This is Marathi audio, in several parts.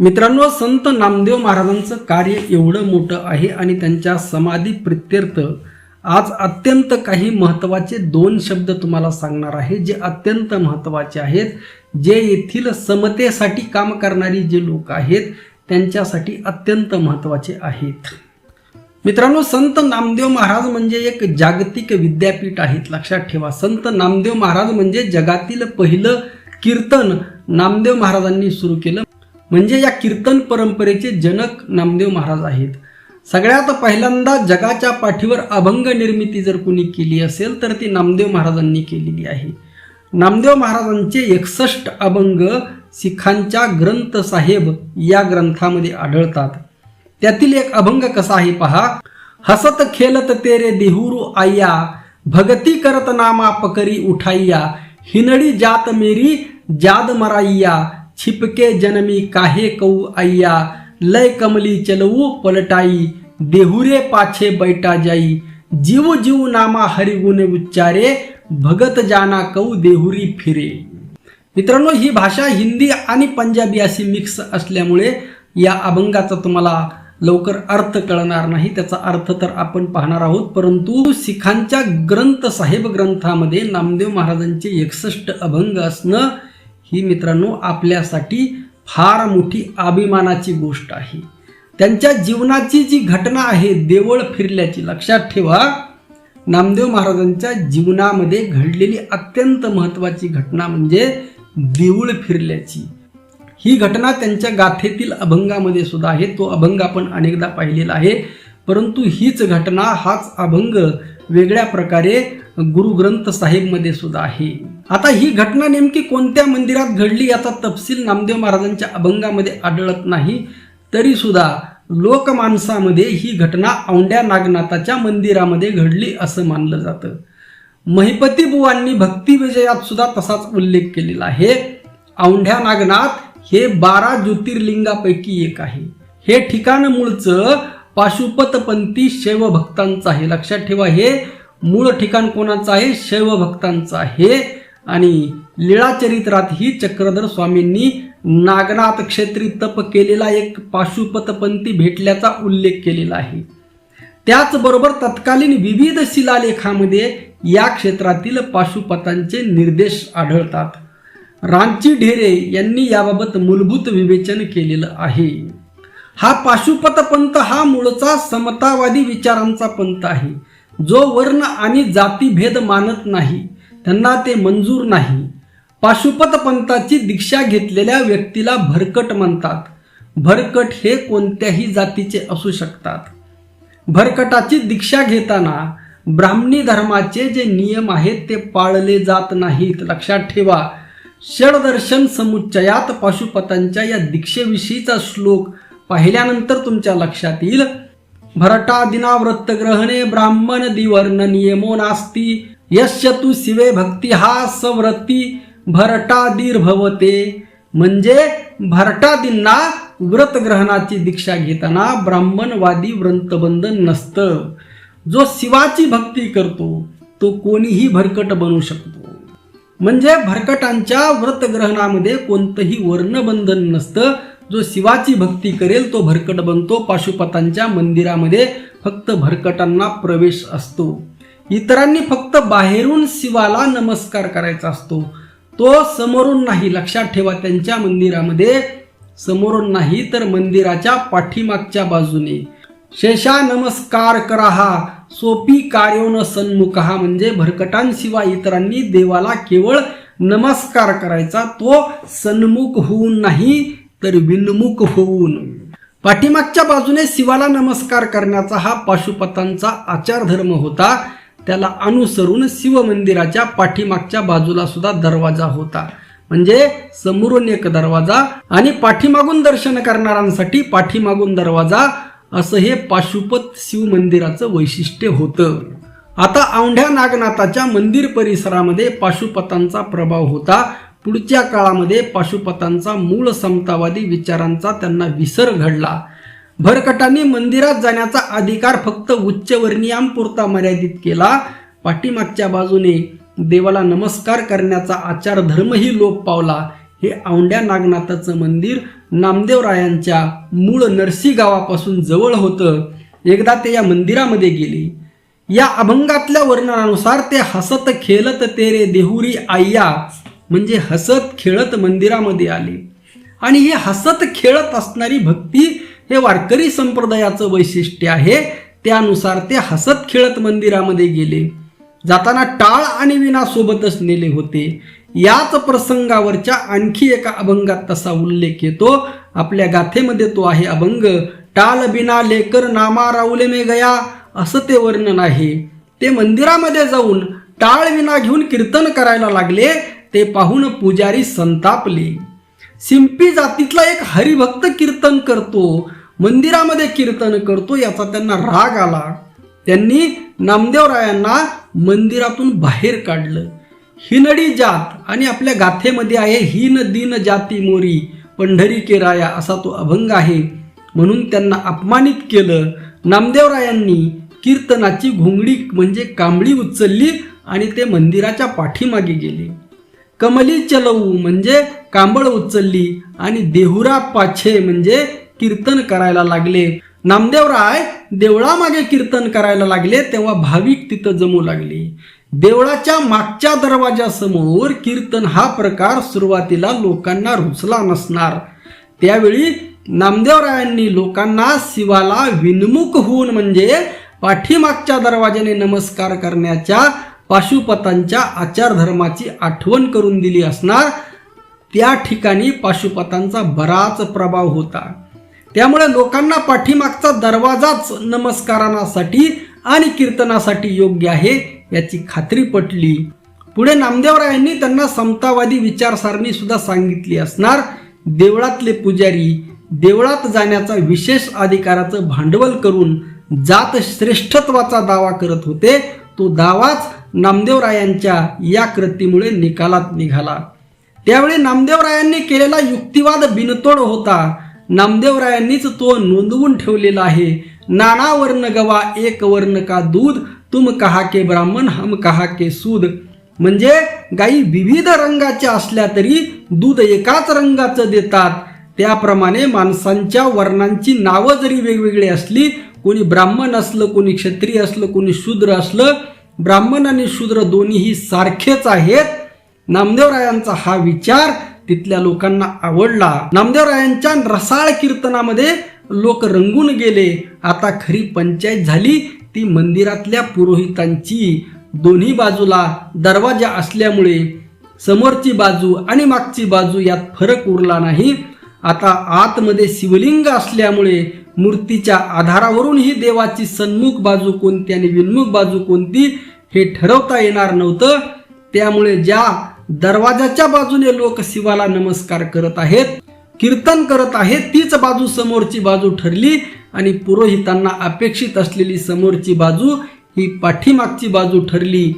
मित्रांनो संत नामदेव महाराजांचं कार्य एवढं मोठं आहे आणि त्यांच्या समाधी प्रित्यर्थ आज अत्यंत काही महत्त्वाचे दोन शब्द तुम्हाला सांगणार आहे जे अत्यंत महत्त्वाचे आहेत. जे येथील समतेसाठी काम करणारी जे लोक आहेत त्यांच्यासाठी अत्यंत महत्त्वाचे आहेत. मित्रांनो संत नामदेव महाराज म्हणजे एक जागतिक विद्यापीठ आहेत. लक्षात ठेवा संत नामदेव महाराज म्हणजे जगातील पहिलं कीर्तन नामदेव महाराजांनी सुरू केलं. म्हणजे या कीर्तन परंपरेचे जनक नामदेव महाराज आहेत. सगळ्यात पहिल्यांदा जगाच्या पाठीवर अभंग निर्मिती जर कुणी केली असेल तर ती नामदेव महाराजांनी केलेली आहे. नामदेव महाराजांचे एकसष्ट अभंग सिखांच्या ग्रंथ साहेब या ग्रंथामध्ये आढळतात. त्यातील एक अभंग कसा आहे पहा. हसत खेलत तेरे देहुरू आय्या भगती करत नामा पकरी उठाय्या हिनडी जात मेरी जाद मराय्या छिपके जनमी काहे कऊ अय्या? लय कमली चलवू पलटाई देहुरे पाछे बैठा जाई। जीव जीव नामा हरिगुण उच्चारे भगत जाना कऊ देहुरी फिरे। मित्रांनो ही भाषा हिंदी आणि पंजाबी अशी मिक्स असल्यामुळे या अभंगाचा तुम्हाला लवकर अर्थ कळणार नाही त्याचा अर्थ तर आपण पाहणार आहोत. परंतु सिखांच्या ग्रंथ साहेब ग्रंथामध्ये नामदेव महाराजांचे एकसष्ट अभंग असणं ही मित्रांनो आपल्यासाठी फार मोठी अभिमानाची गोष्ट आहे. त्यांच्या जीवनाची जी घटना आहे देवळ फिरल्याची लक्षात ठेवा. नामदेव महाराजांच्या जीवनामध्ये घडलेली अत्यंत महत्त्वाची घटना म्हणजे देऊळ फिरल्याची. ही घटना त्यांच्या गाथेतील अभंगामध्ये सुद्धा आहे. तो अभंग आपण अनेकदा पाहिलेला आहे. परंतु हीच घटना हाच अभंग वेगळ्या प्रकारे गुरुग्रंथ साहेबमध्ये सुद्धा आहे. आता ही घटना नेमकी कोणत्या मंदिरात घडली याचा तपशील नामदेव महाराजांच्या अभंगामध्ये आढळत नाही. तरी सुद्धा लोकमानसामध्ये ही घटना औंड्या नागनाथाच्या मंदिरामध्ये घडली असं मानलं जातं. महिपती बुवांनी भक्ती विजयात सुद्धा तसाच उल्लेख केलेला आहे. औंढ्या नागनाथ हे बारा ज्योतिर्लिंगापैकी एक आहे. हे ठिकाण मूळचं पाशुपतपंथी शैव भक्तांचं आहे. लक्षात ठेवा हे मूळ ठिकाण कोणाचं आहे? शैव भक्तांचं आहे. आणि लीळाचरित्रात ही चक्रधर स्वामींनी नागनाथ क्षेत्री तप केलेला एक पाशुपतपंथी भेटल्याचा उल्लेख केलेला आहे. त्याचबरोबर तत्कालीन विविध शिलालेखामध्ये या क्षेत्रातील पाशुपतांचे निर्देश आढळतात. रांची ढेरे यांनी याबाबत मूलभूत विवेचन केलेलं आहे. हा पाशुपत पंत हा मूळचा समतावादी विचारांचा पंथ आहे. जो वर्ण आणि जातीभेद मानत नाही त्यांना ते मंजूर नाही. पाशुपत पंथाची दीक्षा घेतलेल्या व्यक्तीला भरकट म्हणतात. भरकट हे कोणत्याही जातीचे असू शकतात. भरकटाची दीक्षा घेताना ब्राह्मणी धर्माचे जे नियम आहेत ते पाळले जात नाहीत. लक्षात ठेवा षडदर्शन समुच्चयात पाशुपतांच्या या दीक्षेविषयीचा श्लोक पाहिल्यानंतर तुमच्या लक्षात येईल. भरटा दिनावृत्त ग्रहणे ब्राह्मण दिवर्ण नियमो नास्ती. यश्य तू शिवे भक्ती हा सव्रती भरटा दीर्भवते. म्हणजे भरटादींना व्रत ग्रहणाची दीक्षा घेताना ब्राह्मणवादी व्रतबंधन नसतं. जो शिवाची भक्ती करतो तो कोणीही भरकट बनू शकतो. म्हणजे भरकटांच्या व्रतग्रहणामध्ये कोणतंही वर्णबंधन नसतं. जो शिवाची भक्ती करेल तो भरकट बनतो. पाशुपतांच्या मंदिरामध्ये फक्त भरकटांना प्रवेश असतो. इतरांनी फक्त बाहेरून शिवाला नमस्कार करायचा असतो. तो समोरून नाही लक्षात ठेवा त्यांच्या मंदिरामध्ये समोरून नाही तर मंदिराच्या पाठीमागच्या बाजूने. शेषा नमस्कार करा हा. सोपी कार्योन सन्मुखहा म्हणजे भरकटांशिवाय इतरांनी देवाला केवळ नमस्कार करायचा. तो सन्मुख होऊन नाही तर विनमुख होऊन. पाठीमागच्या बाजूने शिवाला नमस्कार करण्याचा हा पाशुपतांचा आचारधर्म होता. त्याला अनुसरून शिव मंदिराच्या पाठीमागच्या बाजूला सुद्धा दरवाजा होता. म्हणजे समोरून एक दरवाजा आणि पाठीमागून दर्शन करणाऱ्यांसाठी पाठीमागून दरवाजा असं हे पाशुपत शिव मंदिराचं वैशिष्ट्य होतं. आता औंढ्या नागनाथाच्या मंदिर परिसरामध्ये पाशुपतांचा प्रभाव होता. पुढच्या काळामध्ये पाशुपतांचा मूळ समतावादी विचारांचा त्यांना विसर घडला. भरकटांनी मंदिरात जाण्याचा अधिकार फक्त उच्चवर्णीयांपुरता मर्यादित केला. पाठीमागच्या बाजूने देवाला नमस्कार करण्याचा आचार धर्मही लोप पावला. हे औंड्या नागनाथाचं मंदिर नामदेवरायांच्या मूळ नरसी गावापासून जवळ होतं. एकदा ते या मंदिरामध्ये गेले. या अभंगातल्या वर्णनानुसार ते हसत खेलत तेरे देहुरी आय्या म्हणजे हसत खेळत मंदिरामध्ये आले. आणि ही हसत खेळत असणारी भक्ती हे वारकरी संप्रदायाचं वैशिष्ट्य आहे. त्यानुसार ते हसत खेळत मंदिरामध्ये गेले. जाताना टाळ आणि विना सोबतच नेले होते. याच प्रसंगावरच्या आणखी एका अभंगात तसा उल्लेख येतो. आपल्या गाथेमध्ये तो आहे अभंग टाळ बिना लेकर नामा राऊले मे गया. असं ते वर्णन आहे. ते मंदिरामध्ये जाऊन टाळ विना घेऊन कीर्तन करायला लागले. ते पाहून पुजारी संतापले. सिंपी जातीतला एक हरिभक्त कीर्तन करतो मंदिरामध्ये कीर्तन करतो याचा त्यांना राग आला. त्यांनी नामदेवरायांना मंदिरातून बाहेर काढलं. हिनडी जात आणि आपल्या गाथेमध्ये आहे हिन दिन जाती मोरी पंढरी केराया असा तो अभंग आहे. म्हणून त्यांना अपमानित केलं. नामदेवरायांनी कीर्तनाची घोंगडी म्हणजे कांबळी उचलली आणि ते मंदिराच्या पाठीमागे गेले. कमली चलवू म्हणजे कांबळ उचलली आणि देहुरा पाछे म्हणजे कीर्तन करायला लागले. नामदेवराय देवळामागे कीर्तन करायला लागले तेव्हा भाविक तिथं जमू लागले. देवळाच्या मागच्या दरवाजासमोर कीर्तन हा प्रकार सुरुवातीला लोकांना रुचला नसणार. त्यावेळी नामदेवरायांनी लोकांना शिवाला विनमुख होऊन म्हणजे पाठीमागच्या दरवाजाने नमस्कार करण्याच्या पाशुपतांच्या आचारधर्माची आठवण करून दिली असणार त्या ठिकाणी पाशुपतांचा बराच प्रभाव होता. त्यामुळे लोकांना पाठीमागचा दरवाजाच नमस्कारासाठी आणि कीर्तनासाठी योग्य आहे याची खात्री पटली. पुढे नामदेवरायांनी त्यांना समतावादी विचारसारणी सुद्धा सांगितली असणार. देवळातले पुजारी देवळात जाण्याचा विशेष अधिकाराचं भांडवल करून जात श्रेष्ठत्वाचा दावा करत होते. तो दावाच नामदेवरायांच्या या कृतीमुळे निकालात निघाला. त्यावेळी नामदेवरायांनी केलेला युक्तिवाद बिनतोड होता. नामदेवरायांनीच तो नोंदवून ठेवलेला आहे. नाना वर्ण गवा एक वर्ण का दूध? तुम कहा के ब्राह्मण हम कहा के सूद? म्हणजे गायी विविध रंगाच्या असल्या तरी दूध एकाच रंगाचं देतात. त्याप्रमाणे माणसांच्या वर्णांची नावं जरी वेगवेगळी असली कोणी ब्राह्मण असलं कोणी क्षत्रिय असलं कोणी शूद्र असलं ब्राह्मण आणि शूद्र दोन्हीही सारखेच आहेत. नामदेवरायांचा हा विचार तिथल्या लोकांना आवडला. नामदेवरायांच्या रसाळ कीर्तनामध्ये लोक रंगून गेले. आता खरी पंचायत झाली. ती मंदिरातल्या पुरोहितांची दोन्ही बाजूला दरवाजा असल्यामुळे समोरची बाजू आणि मागची बाजू यात फरक उरला नाही. आता आतमध्ये शिवलिंग असल्यामुळे मूर्तीच्या आधारावरून ही देवाची सन्मुख बाजू कोणती आणि विन्मुख बाजू कोणती हे ठरवता येणार नव्हतं. त्यामुळे ज्या दरवाजाच्या बाजूने लोक शिवाला नमस्कार करत आहेत कीर्तन करत आहेत तीच बाजू समोरची बाजू ठरली आणि पुरोहितांना अपेक्षित असलेली समोरची बाजू ही पाठीमागची बाजू ठरली.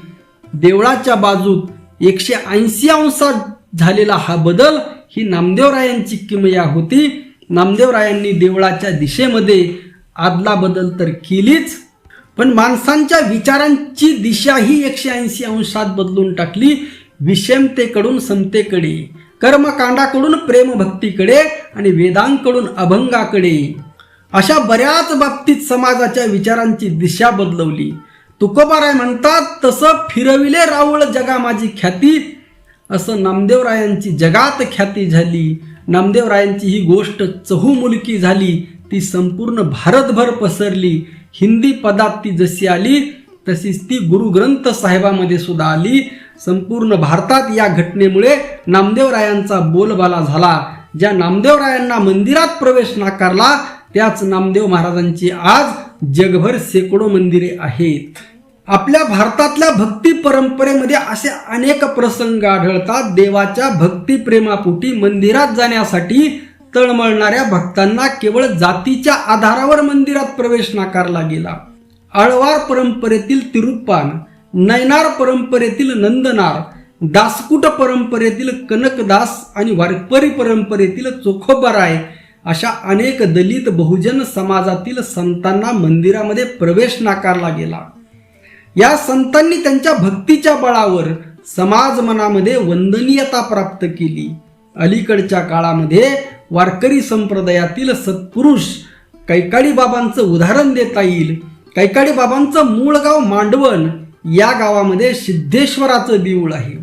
देवळाच्या बाजूत एकशे ऐंशी अंशात झालेला हा बदल ही नामदेवरायांची किमया होती. नामदेवरायांनी देवळाच्या दिशेमध्ये आदला बदल तर केलीच. पण माणसांच्या विचारांची दिशा ही एकशे ऐंशी अंशात बदलून टाकली. विषमतेकडून समतेकडे कर्मकांडाकडून प्रेमभक्तीकडे आणि वेदांकडून अभंगाकडे. अशा बऱ्याच बाबतीत समाजाच्या विचारांची दिशा बदलवली. तुकोबाराय म्हणतात तसं फिरविले रावळ जगा माझी ख्याती असं नामदेवरायांची जगात ख्याती झाली. नामदेवरायांची ही गोष्ट चहूमुलकी झाली ती संपूर्ण भारतभर पसरली. हिंदी पदात ती जशी आली तशीच ती गुरुग्रंथ साहेबामध्ये सुद्धा आली. संपूर्ण भारतात या घटनेमुळे नामदेवरायांचा बोलबाला झाला. ज्या नामदेवरायांना मंदिरात प्रवेश नाकारला त्याच नामदेव महाराजांची आज जगभर शेकडो मंदिरे आहेत. आपल्या भारतातल्या भक्ती परंपरेमध्ये असे अनेक प्रसंग आढळतात. देवाच्या भक्ती प्रेमापोटी मंदिरात जाण्यासाठी तळमळणाऱ्या भक्तांना केवळ जातीच्या आधारावर मंदिरात प्रवेश नाकारला गेला. आळवार परंपरेतील तिरुप्पान नयनार परंपरेतील नंदनार दासकुट परंपरेतील कनकदास आणि वारकरी परंपरेतील चोखोबराय अशा अनेक दलित बहुजन समाजातील संतांना मंदिरामध्ये प्रवेश नाकारला गेला. या संतांनी त्यांच्या भक्तीच्या बळावर समाज मनामध्ये वंदनीयता प्राप्त केली. अलीकडच्या काळामध्ये वारकरी संप्रदायातील सत्पुरुष कैकाडी बाबांचं उदाहरण देता येईल. कैकाडी बाबांचं मूळ गाव मांडवण या गावामध्ये सिद्धेश्वराचं देऊळ आहे.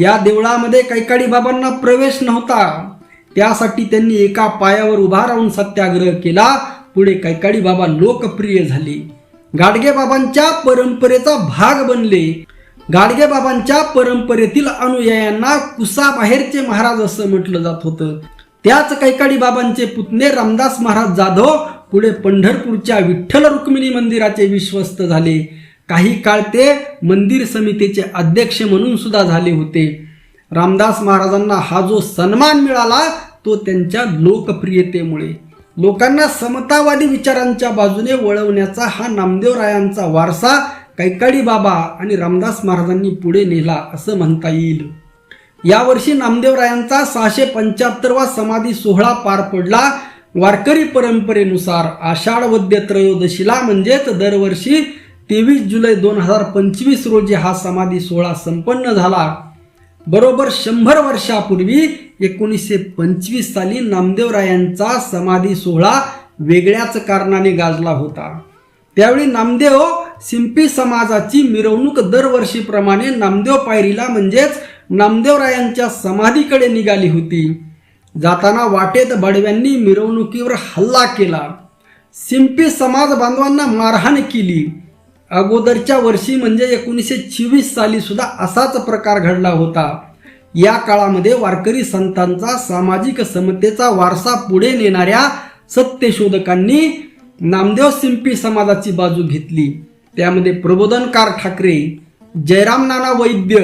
या देवळामध्ये कैकाडी बाबांना प्रवेश नव्हता. त्यासाठी त्यांनी एका पायावर उभा राहून सत्याग्रह केला. पुढे कैकाडी बाबा लोकप्रिय झाले. गाडगेबाबांच्या परंपरेचा भाग बनले. गाडगेबाबांच्या परंपरेतील अनुयायांना कुसाबाहेरचे महाराज असं म्हटलं जात होतं. त्याच कैकाडी बाबांचे पुतणे रामदास महाराज जाधव पुढे पंढरपूरच्या विठ्ठल रुक्मिणी मंदिराचे विश्वस्त झाले. काही काळ ते मंदिर समितीचे अध्यक्ष म्हणून सुद्धा झाले होते. रामदास महाराजांना हा जो सन्मान मिळाला तो त्यांच्या लोकप्रियतेमुळे. लोकांना समतावादी विचारांच्या बाजूने वळवण्याचा हा नामदेवरायांचा वारसा कैकाडी बाबा आणि रामदास महाराजांनी पुढे नेला असं म्हणता येईल. यावर्षी नामदेवरायांचा सहाशे पंच्याहत्तरवा समाधी सोहळा पार पडला. वारकरी परंपरेनुसार आषाढ वद्य त्रयोदशीला म्हणजेच दरवर्षी तेवीस जुलै दोन हजार पंचवीस रोजी हा समाधी सोहळा संपन्न झाला. बरोबर शंभर वर्षापूर्वी एकोणीसशे पंचवीस साली नामदेवरायांचा समाधी सोहळा वेगळ्याच कारणाने गाजला होता. त्यावेळी नामदेव सिंपी समाजाची मिरवणूक दरवर्षीप्रमाणे नामदेव पायरीला म्हणजेच नामदेवरायांच्या समाधीकडे निघाली होती. जाताना वाटेत बडव्यांनी मिरवणुकीवर हल्ला केला. सिंपी समाज बांधवांना मारहाण केली. अगोदरच्या वर्षी म्हणजे एकोणीसशे चोवीस साली सुद्धा असाच प्रकार घडला होता. या काळामध्ये वारकरी संतांचा सामाजिक समतेचा वारसा पुढे नेणाऱ्या सत्यशोधकांनी नामदेव सिंपी समाजाची बाजू घेतली. त्यामध्ये प्रबोधनकार ठाकरे जयराम नाना वैद्य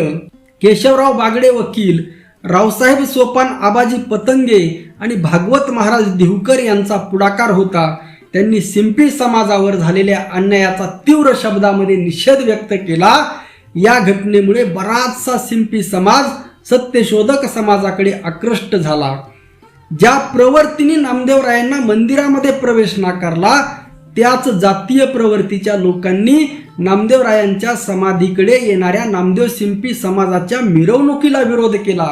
केशवराव बागडे वकील रावसाहेब सोपान आबाजी पतंगे आणि भागवत महाराज देवकर यांचा पुढाकार होता. त्यांनी सिंपी समाजावर झालेल्या अन्यायाचा तीव्र शब्दामध्ये निषेध व्यक्त केला. या घटनेमुळे बराचसा सिंपी समाज सत्यशोधक समाजाकडे आकृष्ट झाला. ज्या प्रवर्तीने नामदेवरायांना मंदिरामध्ये प्रवेश नाकारला त्याच जातीय प्रवृत्तीच्या लोकांनी नामदेवरायांच्या समाधीकडे येणाऱ्या नामदेव सिंपी समाजाच्या मिरवणुकीला विरोध केला.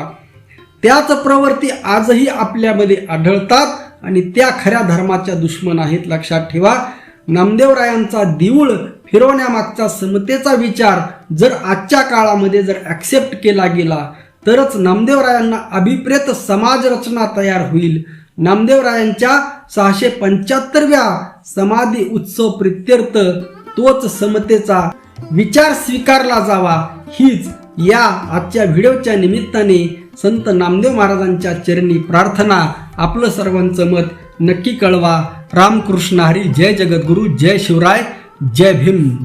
त्याच प्रवृत्ती आजही आपल्यामध्ये आढळतात आणि त्या खऱ्या धर्माच्या दुश्मन आहेत लक्षात ठेवा. नामदेवरायांचा देऊळ फिरवण्यामागचा समतेचा विचार जर आजच्या काळामध्ये जर ॲक्सेप्ट केला गेला तरच नामदेवरायांना अभिप्रेत समाज रचना तयार होईल. नामदेवरायांच्या सहाशे पंच्याहत्तरव्या समाधी उत्सव प्रित्यर्थ तोच समतेचा विचार स्वीकारला जावा. हीच या आजच्या व्हिडिओच्या निमित्ताने संत नामदेव महाराजांच्या चरणी प्रार्थना. आपलं सर्वांचं मत नक्की कळवा. रामकृष्ण हरी. जय जगद्गुरू. जय शिवराय. जय भीम.